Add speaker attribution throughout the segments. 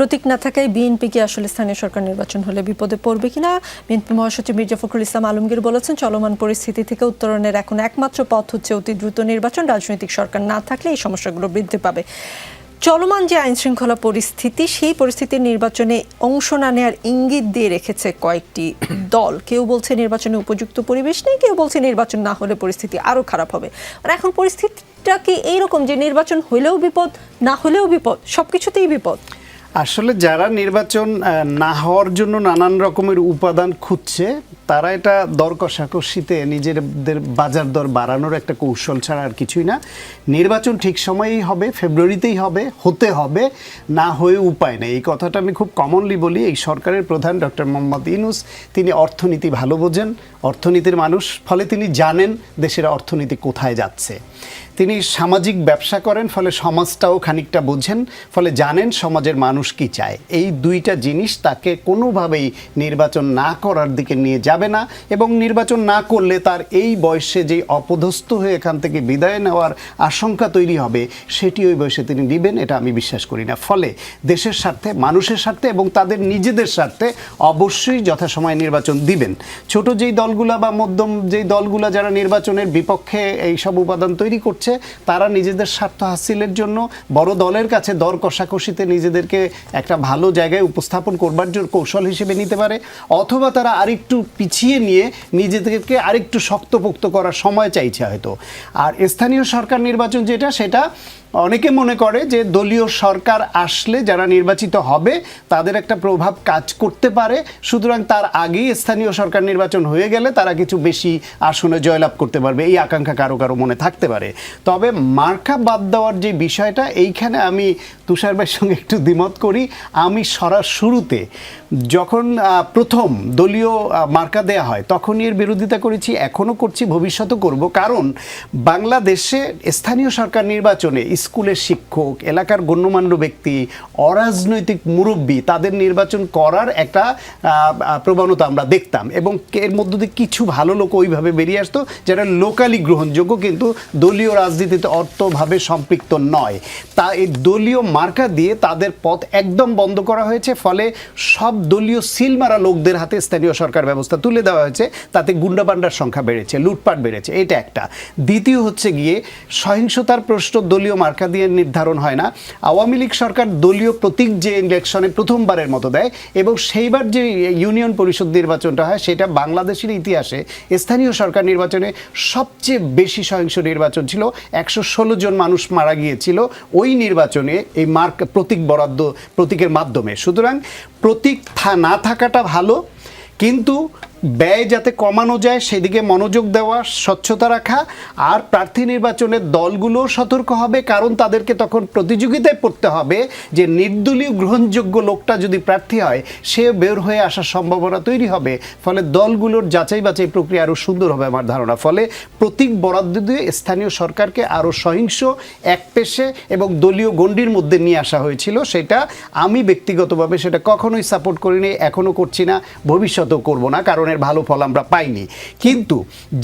Speaker 1: প্রতীক না থাকায় বিএনপি কি আসলে স্থানীয় সরকার নির্বাচন হলে বিপদে পড়বে কিনা? বিএনপি মহাসচিব মির্জা ফখরুল ইসলাম আলমগীর বলেছেন, চলমান পরিস্থিতি থেকে উত্তরণের এখন একমাত্র পথ হচ্ছে অতি দ্রুত নির্বাচন। রাজনৈতিক সরকার না থাকলে এই সমস্যাগুলো বৃদ্ধি পাবে। চলমান যে আইন শৃঙ্খলা পরিস্থিতি, সেই পরিস্থিতির নির্বাচনে অংশ না নেওয়ার ইঙ্গিত দিয়ে রেখেছে কয়েকটি দল। কেউ বলছে নির্বাচনে উপযুক্ত পরিবেশ নেই, কেউ বলছে নির্বাচন না হলে পরিস্থিতি আরও খারাপ হবে। আর এখন পরিস্থিতিটা কি এইরকম যে নির্বাচন হলেও বিপদ, না হলেও বিপদ সব কিছুতেই বিপদ?
Speaker 2: আসলে যারা নির্বাচন না হওয়ার জন্য নানান রকমের উপাদান খুঁজছে তারা এটা দর কষাকষিতে নিজেদের বাজার দর বাড়ানোর একটা কৌশল ছাড়া আর কিছুই না। নির্বাচন ঠিক সময়েই হবে, ফেব্রুয়ারিতেই হবে, হতে হবে, না হয়ে উপায় নেই। এই কথাটা আমি খুব কমনলি বলি। এই সরকারের প্রধান ডক্টর মোহাম্মদ ইনুস তিনি অর্থনীতি ভালো বোঝেন। অর্থনীতির মানুষ, ফলে তিনি জানেন দেশের অর্থনীতি কোথায় যাচ্ছে। তিনি সামাজিক ব্যবসা করেন, ফলে সমাজটাও খানিকটা বোঝেন, ফলে জানেন সমাজের মানুষ কি চায়। এই দুইটা জিনিস তাকে কোনোভাবেই নির্বাচন না করার দিকে নিয়ে যাবে না এবং নির্বাচন না করলে তার এই বয়সে যেই অপদস্থ হয়ে এখান থেকে বিদায় নেওয়ার আশঙ্কা তৈরি হবে, সেটি ওই বয়সে তিনি নেবেন, এটা আমি বিশ্বাস করি না। ফলে দেশের স্বার্থে, মানুষের স্বার্থে এবং তাদের নিজেদের স্বার্থে অবশ্যই যথাসময়ে নির্বাচন দিবেন। ছোট যেই দলগুলা বা মধ্যম যেই দলগুলা যারা নির্বাচনের বিপক্ষে এই সব উপাদান তৈরি করছে, তারা নিজেদের স্বার্থ হাসিলের জন্য বড় দলের কাছে দর কষাকষিতে নিজেদেরকে একটা ভালো জায়গায় উপস্থাপন করবার জন্য কৌশল হিসেবে নিতে পারে, অথবা তারা আরেকটু পিছিয়ে নিয়ে নিজেদেরকে আরেকটু শক্তপোক্ত করার সময় চাইছে হয়তো। আর স্থানীয় সরকার নির্বাচন যেটা সেটা অনেকে মনে করে যে দলীয় সরকার আসলে যারা নির্বাচিত হবে তাদের একটা প্রভাব কাজ করতে পারে। সুতরাং তার আগেই স্থানীয় সরকার নির্বাচন হয়ে গেলে তারা কিছু বেশি আসনে জয়লাভ করতে পারবে। এই আকাঙ্ক্ষা কারও কারও মনে থাকতে পারে। তবে মার্কা বাদ দেওয়ার যে বিষয়টা এইখানে আমি তুষার ভাইয়ের সঙ্গে একটু দ্বিমত করি। আমি সরার শুরুতে যখন প্রথম দলীয় আহ, মার্কা দেয়া হয়। তখনই এর বিরোধিতা করেছি, এখনও করছি, ভবিষ্যতও করব। কারণ বাংলাদেশে স্থানীয় সরকার নির্বাচনে স্কুলের শিক্ষক, এলাকার গণ্যমান্য ব্যক্তি, অরাজনৈতিক মুরব্বী, তাদের নির্বাচন করার একটা প্রবণতা আমরা দেখতাম এবং এর মধ্য দিয়ে কিছু ভালো লোক ওইভাবে বেরিয়ে আসতো যারা লোকালি গ্রহণযোগ্য কিন্তু দলীয় রাজনীতিতে অর্থভাবে সম্পৃক্ত নয়। তা এই দলীয় মার্কা দিয়ে তাদের পথ একদম বন্ধ করা হয়েছে, ফলে সব দলীয় সিল মারা লোকদের হাতে স্থানীয় সরকার ব্যবস্থা তুলে দেওয়া হয়েছে, তাতে গুন্ডাপান্ডার সংখ্যা বেড়েছে, লুটপাট বেড়েছে, এটা একটা। দ্বিতীয় হচ্ছে গিয়ে, সহিংসতার প্রশ্ন দলীয় মার্কা দিয়ে নির্ধারণ হয় না। আওয়ামী লীগ সরকার দলীয় প্রতীক যে ইলেকশনে প্রথমবারের মতো দেয়, এবং সেইবার যে ইউনিয়ন পরিষদ নির্বাচনটা হয়, সেটা বাংলাদেশের ইতিহাসে স্থানীয় সরকার নির্বাচনে সবচেয়ে বেশি সহিংস নির্বাচন ছিল। একশো ষোলো জন মানুষ মারা গিয়েছিল ওই নির্বাচনে এই মার্ক, প্রতীক বরাদ্দ, প্রতীকের মাধ্যমে। সুতরাং প্রতীক না থাকাটা ভালো, কিন্তু ব্যয় যাতে কমানো যায়, সেদিকে মনোযোগ দেওয়া, স্বচ্ছতা রাখা, আর প্রার্থী নির্বাচনের দলগুলোও সতর্ক হবে, কারণ তাদেরকে তখন প্রতিযোগিতায় পড়তে হবে যে নির্দলীয় গ্রহণযোগ্য লোকটা যদি প্রার্থী হয়, সে বের হয়ে আসার সম্ভাবনা তৈরি হবে। ফলে দলগুলোর যাচাই বাছাই প্রক্রিয়া আরও সুন্দর হবে আমার ধারণা। ফলে প্রতীক বরাদ্দ দিয়ে স্থানীয় সরকারকে আরও সহিংস একপেশে এবং দলীয় গণ্ডির মধ্যে নিয়ে আসা হয়েছিল, সেটা আমি ব্যক্তিগতভাবে সেটা কখনোই সাপোর্ট করিনি, এখনও করছি না, ভবিষ্যতেও করব না, কারণ এর ভালো ফল আমরা পাইনি। কিন্তু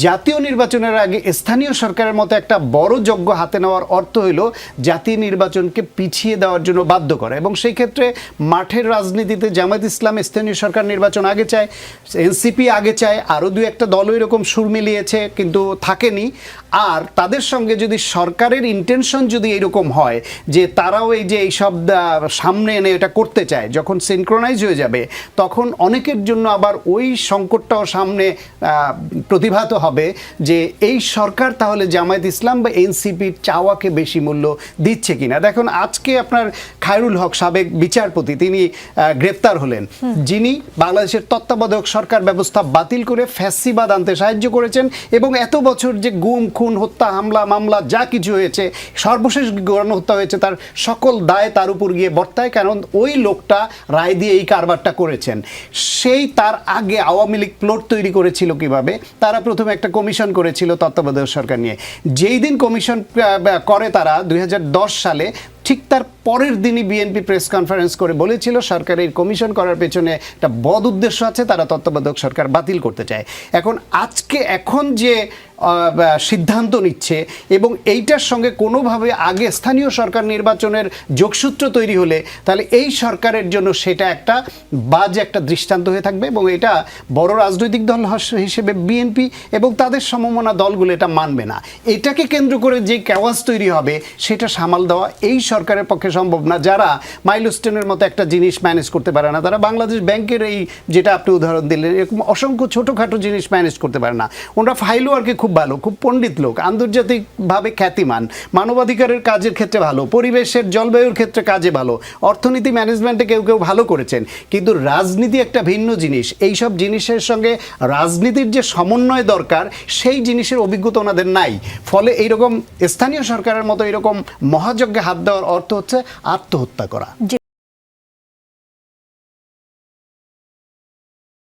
Speaker 2: জাতীয় নির্বাচনের আগে স্থানীয় সরকারের মতো একটা বড় যজ্ঞ হাতে নেওয়ার অর্থ হলো জাতীয় নির্বাচনকে পিছিয়ে দেওয়ার জন্য বাধ্য করা। এবং সেই ক্ষেত্রে মাঠের রাজনীতিতে জামায়াত ইসলাম স্থানীয় সরকার নির্বাচন আগে চায়, এনসিপি আগে চায়, আরও দু একটা দলও এরকম সুর মিলিয়েছে, কিন্তু থাকেনি। আর তাদের সঙ্গে যদি সরকারের ইন্টেনশন যদি এরকম হয়, যে তারাও এই যে এইসব সামনে এনে এটা করতে চায়, যখন সিনক্রোনাইজ হয়ে যাবে, তখন অনেকের জন্য আবার ওই সংকটটাও সামনে প্রতিভাত হবে যে এই সরকার তাহলে জামায়াত ইসলাম বা এনসিপির চাওয়াকে বেশি মূল্য দিচ্ছে কিনা। দেখুন, আজকে আপনার খায়রুল হক সাবেক বিচারপতি তিনি গ্রেপ্তার হলেন। যিনি বাংলাদেশের তত্ত্বাবধায়ক সরকার ব্যবস্থা বাতিল করে ফ্যাসিবাদ আনতে সাহায্য করেছেন এবং এত বছর যে গুম খুন হত্যা হামলা মামলা যা কিছু হয়েছে সর্বশেষ গণহত্যা হয়েছে তার সকল দায় তার উপর গিয়ে বর্তায় কারণ ওই লোকটা রায় দিয়ে এই কারবারটা করেছেন। সেই তার আগে আওয়ামী লীগ প্লট তৈরি করেছিল কীভাবে? তারা প্রথমে একটা কমিশন করেছিল তত্ত্বাবধায়ক সরকার নিয়ে। যেই দিন কমিশন করে তারা দুই হাজার দশ সালে ঠিক তার পরের দিনই বিএনপি প্রেস কনফারেন্স করে বলেছিল, সরকারের কমিশন করার পেছনে একটা বদ উদ্দেশ্য আছে, তারা তত্ত্বাবধায়ক সরকার বাতিল করতে চায়। এখন আজকে, এখন যে সিদ্ধান্ত নিচ্ছে এবং এইটার সঙ্গে কোনোভাবে আগে স্থানীয় সরকার নির্বাচনের যোগসূত্র তৈরি হলে, তাহলে এই সরকারের জন্য সেটা একটা বাজে একটা দৃষ্টান্ত হয়ে থাকবে এবং এটা বড় রাজনৈতিক দল হস- হিসেবে বিএনপি এবং তাদের সমমনা দলগুলো এটা মানবে না। এটাকে কেন্দ্র করে যে কেওয়াজ তৈরি হবে, সেটা সামাল দেওয়া এই সরকারের পক্ষে সম্ভব না। যারা মাইলস্টোনের মতো একটা জিনিস ম্যানেজ করতে পারে না, তারা বাংলাদেশ ব্যাংকের এই যেটা আপনি উদাহরণ দিলেন, এরকম অসংখ্য ছোটোখাটো জিনিস ম্যানেজ করতে পারে না। ওনারা ফাইলও আর কি খুব ভালো, খুব পণ্ডিত লোক, আন্তর্জাতিকভাবে খ্যাতিমান, মানবাধিকারের কাজের ক্ষেত্রে ভালো, পরিবেশের জলবায়ুর ক্ষেত্রে কাজে ভালো, অর্থনীতি ম্যানেজমেন্টে কেউ কেউ ভালো করেছেন। কিন্তু রাজনীতি একটা ভিন্ন জিনিস, এইসব জিনিসের সঙ্গে রাজনীতির যে সমন্বয় দরকার, সেই জিনিসের অভিজ্ঞতা ওনাদের নাই। ফলে এইরকম স্থানীয় সরকারের মতো এরকম মহাযজ্ঞে হাত দেওয়ার অর্থ হচ্ছে আত্মহত্যা করা।